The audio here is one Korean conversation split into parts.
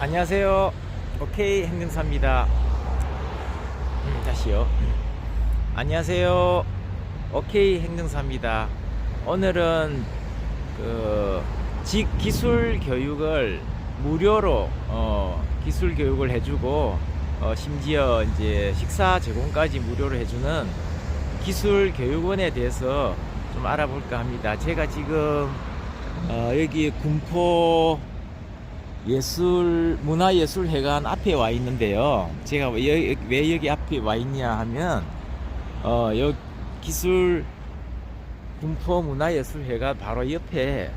안녕하세요. 오케이 행정사입니다. 음, 다시요. 안녕하세요. 오케이 행정사입니다. 오늘은 그직 기술 교육을 무료로 어, 기술 교육을 해주고 어, 심지어 이제 식사 제공까지 무료로 해주는 기술 교육원에 대해서 좀 알아볼까 합니다. 제가 지금 어, 여기 군포 예술 문화예술회관 앞에 와 있는데요. 제가 왜, 여- 왜 여기 앞에 와 있냐 하면 어, 여 기술 군포 문화예술회관 바로 옆에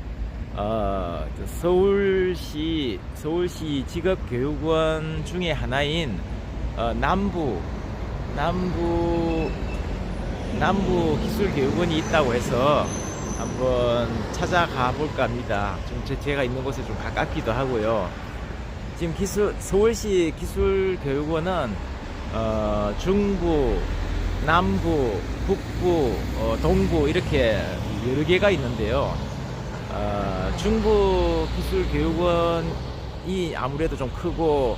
어, 저 서울시 서울시 직업교육원 중에 하나인 어, 남부 남부 남부 기술교육원이 있다고 해서 한번 찾아가 볼까 합니다. 좀 제- 제가 있는 곳에 좀 가깝기도 하고요. 지금 기술 서울시 기술교육원은 어, 중부, 남부, 북부, 어, 동부 이렇게 여러 개가 있는데요. 어, 중부 기술교육원이 아무래도 좀 크고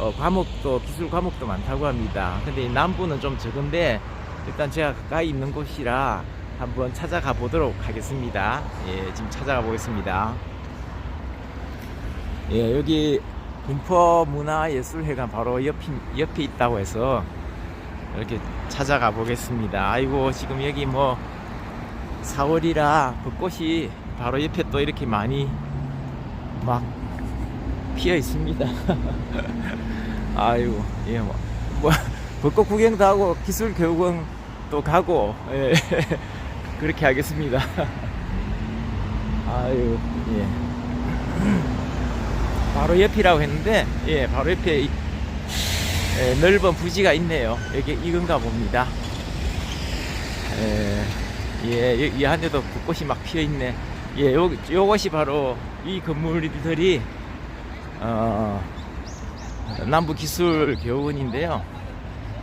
어, 과목도 기술 과목도 많다고 합니다. 근데 이 남부는 좀 적은데 일단 제가 가까이 있는 곳이라 한번 찾아가 보도록 하겠습니다. 예, 지금 찾아가 보겠습니다. 예, 여기 군포 문화예술회관 바로 옆, 옆에 있다고 해서 이렇게 찾아가 보겠습니다. 아이고, 지금 여기 뭐 4월이라 벚꽃이 바로 옆에 또 이렇게 많이 막 피어 있습니다. 아이고, 예, 뭐, 뭐 벚꽃 구경도 하고 기술 교육원 또 가고, 예, 그렇게 하겠습니다. 아유, 예. 바로 옆이라고 했는데, 예, 바로 옆에 이- 예, 넓은 부지가 있네요. 여기 이건가 봅니다. 예, 예, 이- 이 한데도 벚꽃이 막 피어 있네. 예, 요, 요것이 바로 이 건물들이, 어, 남부기술교원인데요.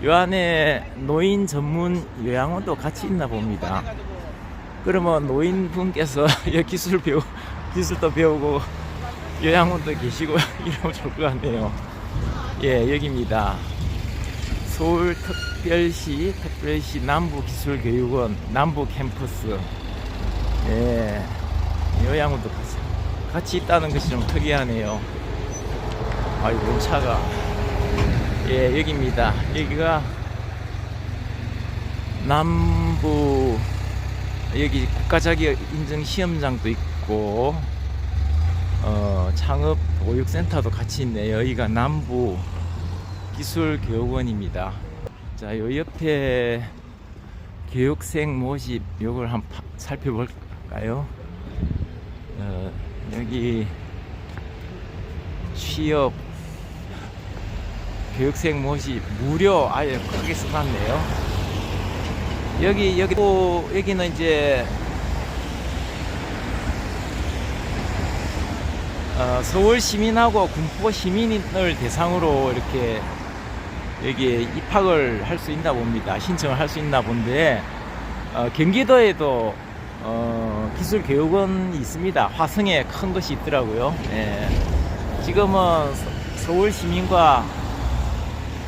요 안에 노인 전문 요양원도 같이 있나 봅니다. 그러면 노인분께서 이 기술 배우, 기술도 배우고 요양원도 계시고 이러면 좋을 것 같네요. 예, 여기입니다. 서울특별시 특별시 남부기술교육원 남부 캠퍼스. 예, 요양원도 같이, 같이 있다는 것이 좀 특이하네요. 아이고, 차가. 예, 여기입니다. 여기가 남부 여기 국가자격 인증 시험장도 있고 어, 창업 보육센터도 같이 있네요. 여기가 남부 기술교육원입니다. 자, 요 옆에 교육생 모집 요걸 한번 파- 살펴볼까요? 어, 여기 취업 교육생 모집 무료 아예 크게 써놨네요. 여기 여기 또 여기는 이제 어, 서울 시민하고 군포 시민을 대상으로 이렇게 여기에 입학을 할 수 있나 봅니다. 신청을 할 수 있나 본데 어, 경기도에도 어, 기술교육원이 있습니다. 화성에 큰 것이 있더라고요. 예. 지금은 서- 서울 시민과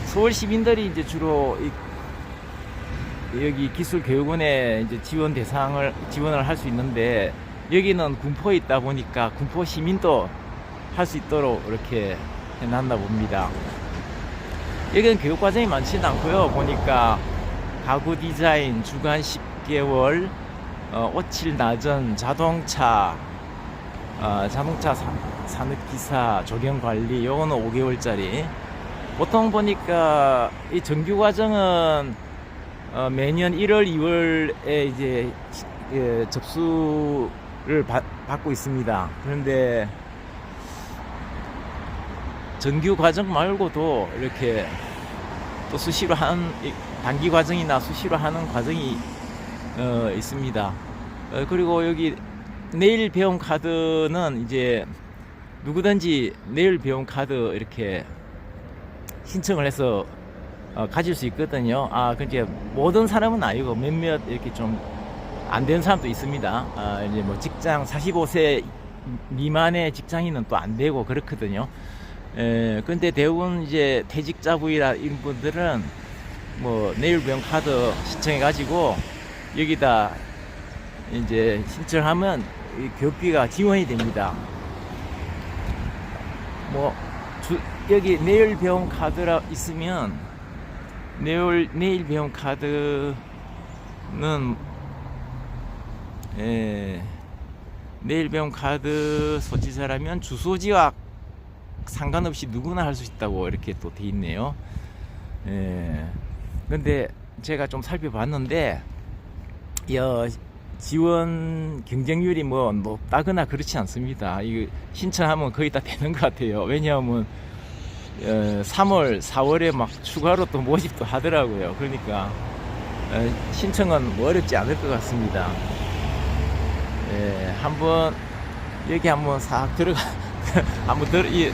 서울 시민들이 이제 주로 이- 여기 기술교육원에 이제 지원 대상을 지원을 할 수 있는데 여기는 군포에 있다 보니까 군포 시민도 할 수 있도록 이렇게 해놨나 봅니다. 여기는 교육 과정이 많지는 않고요. 보니까 가구 디자인 주간 10개월, 어, 오칠 나전 자동차, 어, 자동차 사, 산업기사 조경 관리 요거는 5개월짜리. 보통 보니까 이 정규 과정은 어, 매년 1월, 2월에 이제 시- 예, 접수를 받, 받고 있습니다. 그런데 정규 과정 말고도 이렇게 또 수시로 이 단기 과정이나 수시로 하는 과정이 어, 있습니다. 어, 그리고 여기 내일 배움 카드는 이제 누구든지 내일 배움 카드 이렇게 신청을 해서 어, 가질 수 있거든요. 아, 그게 모든 사람은 아니고 몇몇 이렇게 좀 안 되는 사람도 있습니다. 아, 이제 뭐 직장 45세 미만의 직장인은 또 안 되고 그렇거든요. 에, 근데 대부분 이제 퇴직자부이라 이런 분들은 뭐 내일병 카드 신청해 가지고 여기다 이제 신청하면 이 교육비가 지원이 됩니다. 뭐 주, 여기 내일병 카드라 있으면 내일 내일병 카드는 에, 내일병 카드 소지자라면 주소지와 상관없이 누구나 할 수 있다고 이렇게 또 돼 있네요. 예. 근데 제가 좀 살펴봤는데, 여, 지원 경쟁률이 뭐 높다거나 그렇지 않습니다. 이거 신청하면 거의 다 되는 것 같아요. 왜냐하면, 어, 3월, 4월에 막 추가로 또 모집도 하더라고요. 그러니까, 어, 신청은 뭐 어렵지 않을 것 같습니다. 예, 한번, 여기 한번 싹 들어가, 한번 들어, 이,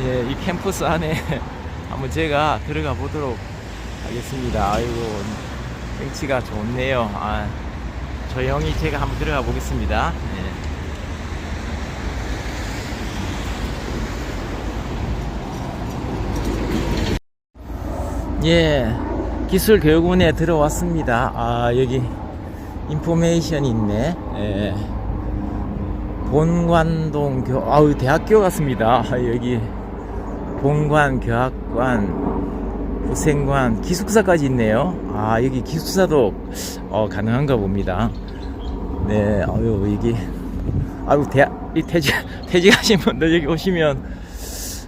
예, 이 캠퍼스 안에 한번 제가 들어가 보도록 하겠습니다. 아이고, 경치가 좋네요. 아, 조용히 제가 한번 들어가 보겠습니다. 예. 예, 기술교육원에 들어왔습니다. 아, 여기 인포메이션이 있네. 예. 본관동 교, 아우, 대학교 같습니다. 아, 여기 본관, 교학관, 후생관, 기숙사까지 있네요. 아, 여기 기숙사도 어, 가능한가 봅니다. 네, 아유, 여기, 아유, 대학, 이 퇴직, 퇴직하신 분들 여기 오시면,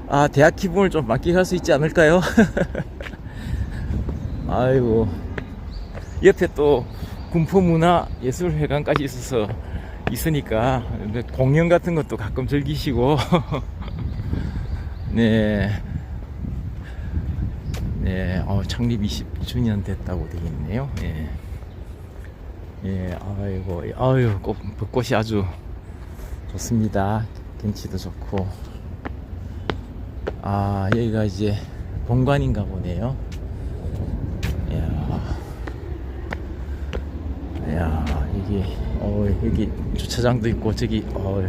아, 대학 기분을 좀 만끽할 수 있지 않을까요? 아이고, 옆에 또 군포문화예술회관까지 있어서 있으니까 공연 같은 것도 가끔 즐기시고 네. 네, 어, 창립 20주년 됐다고 되어 있네요. 예. 예, 아이고, 아유, 꽃, 벚꽃이 아주 좋습니다. 경치도 좋고. 아, 여기가 이제 본관인가 보네요. 이야, 이야, 여기, 어, 여기 주차장도 있고, 저기, 어,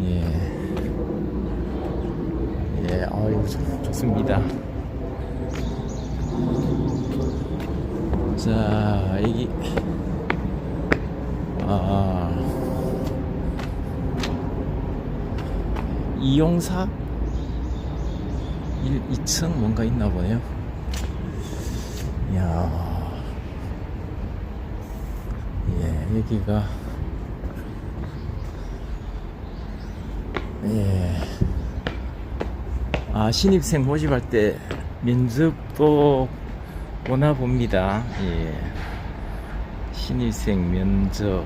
예. 예, 아유, 좋, 좋습니다. 자, 여기, 아, 이용사 1, 2층 뭔가 있나 보네요. 이야, 예, 여기가, 예. 아, 신입생 모집할 때 면접도 보나 봅니다. 예. 신입생 면접.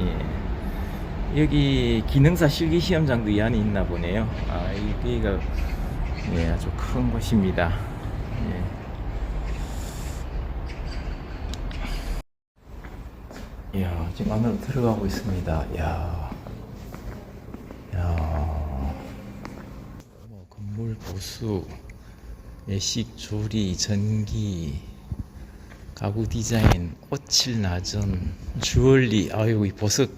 예. 여기 기능사 실기 시험장도 이 안에 있나 보네요. 아, 여기가 예, 아주 큰 곳입니다. 예. 이야, 지금 안으로 들어가고 있습니다. 야. 야. 뭐 건물 보수, 예식 조리, 전기, 가구 디자인, 옷칠 나전, 주얼리, 아유 이 보석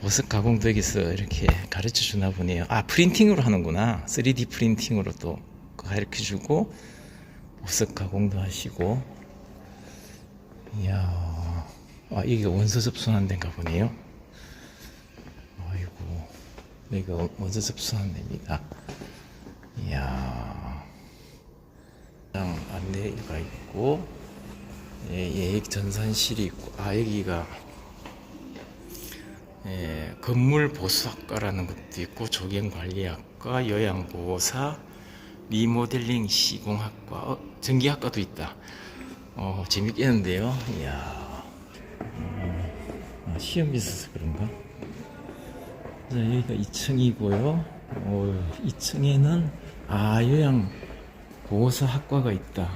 보석 여기서 이렇게 가르쳐 주나 보네요. 아 프린팅으로 하는구나. 3D 프린팅으로 또 가르쳐 주고 보석 가공도 하시고. 이야, 아 이게 원서 접수하는 데인가 보네요. 아이고, 여기가 원서 접수하는 데입니다. 이야. 장 안내가 있고 예, 예액 전산실이 있고 아 여기가 예, 건물 보수학과라는 것도 있고 조경관리학과 요양보호사 리모델링 시공학과 어, 전기학과도 있다 어 재밌겠는데요 이야 시험이 있어서 그런가 자 여기가 2층이고요 어, 2층에는 아 요양 보호사 학과가 있다.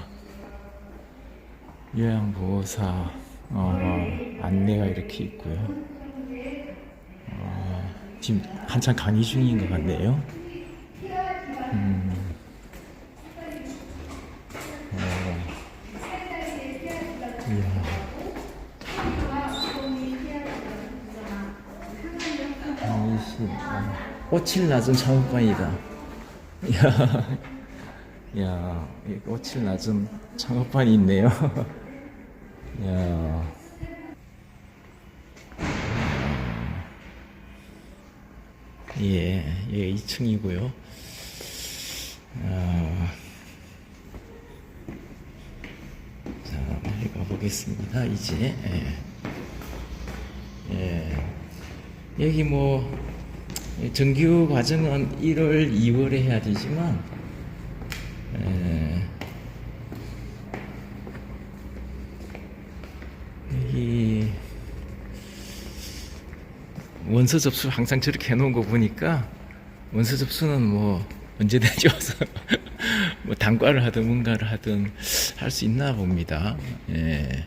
요양 보호사 어, 안내가 이렇게 있고요. 어, 지금 한창 강의 중인 것 같네요. 음, 오칠 낮은 창업반이다. 야, 야, 이 오칠 낮은 창업반이 있네요. 야. 예, 예, 2층이고요. 아, 자, 빨리 가보겠습니다. 이제 예. 예. 여기 뭐 정규 과정은 1월, 2월에 해야 되지만 예. 여기 원서 접수 항상 저렇게 해놓은 거 보니까 원서 접수는 뭐 언제든지 와서 뭐 단과를 하든 뭔가를 하든 할 수 있나 봅니다. 예.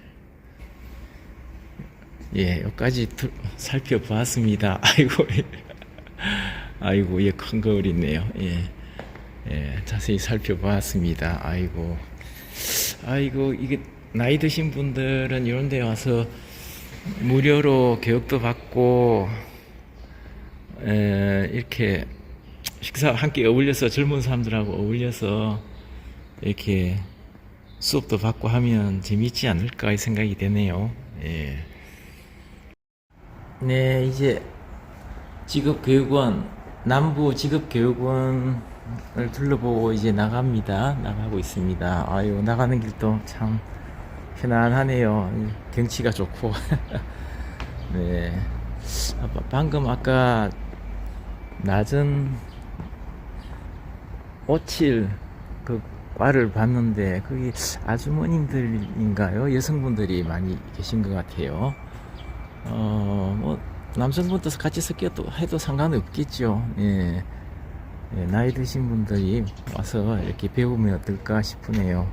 예, 여기까지 들- 살펴보았습니다. 아이고, 예. 아이고, 예, 큰 거울 있네요. 예, 예, 자세히 살펴보았습니다. 아이고, 아이고, 이게 나이 드신 분들은 이런 데 와서 무료로 교육도 받고, 에, 이렇게 식사 함께 어울려서 젊은 사람들하고 어울려서 이렇게 수업도 받고 하면 재밌지 않을까 이 생각이 되네요. 예. 네, 이제 직업교육원 남부 직업교육원을 둘러보고 이제 나갑니다. 나가고 있습니다. 아유 나가는 길도 참 편안하네요. 이 경치가 좋고. 네. 방금 아까 낮은 오칠 그 과를 봤는데 거기 아주머님들인가요? 여성분들이 많이 계신 것 같아요. 어, 뭐, 남성분도 같이 섞여도 해도 상관은 없겠죠. 예. 예, 나이 드신 분들이 와서 이렇게 배우면 어떨까 싶으네요.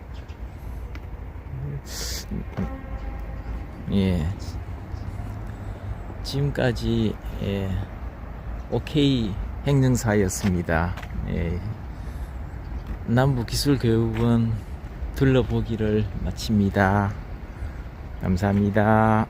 예. 지금까지, 예, 오케이 행정사였습니다. 예. 남부기술교육원 둘러보기를 마칩니다. 감사합니다.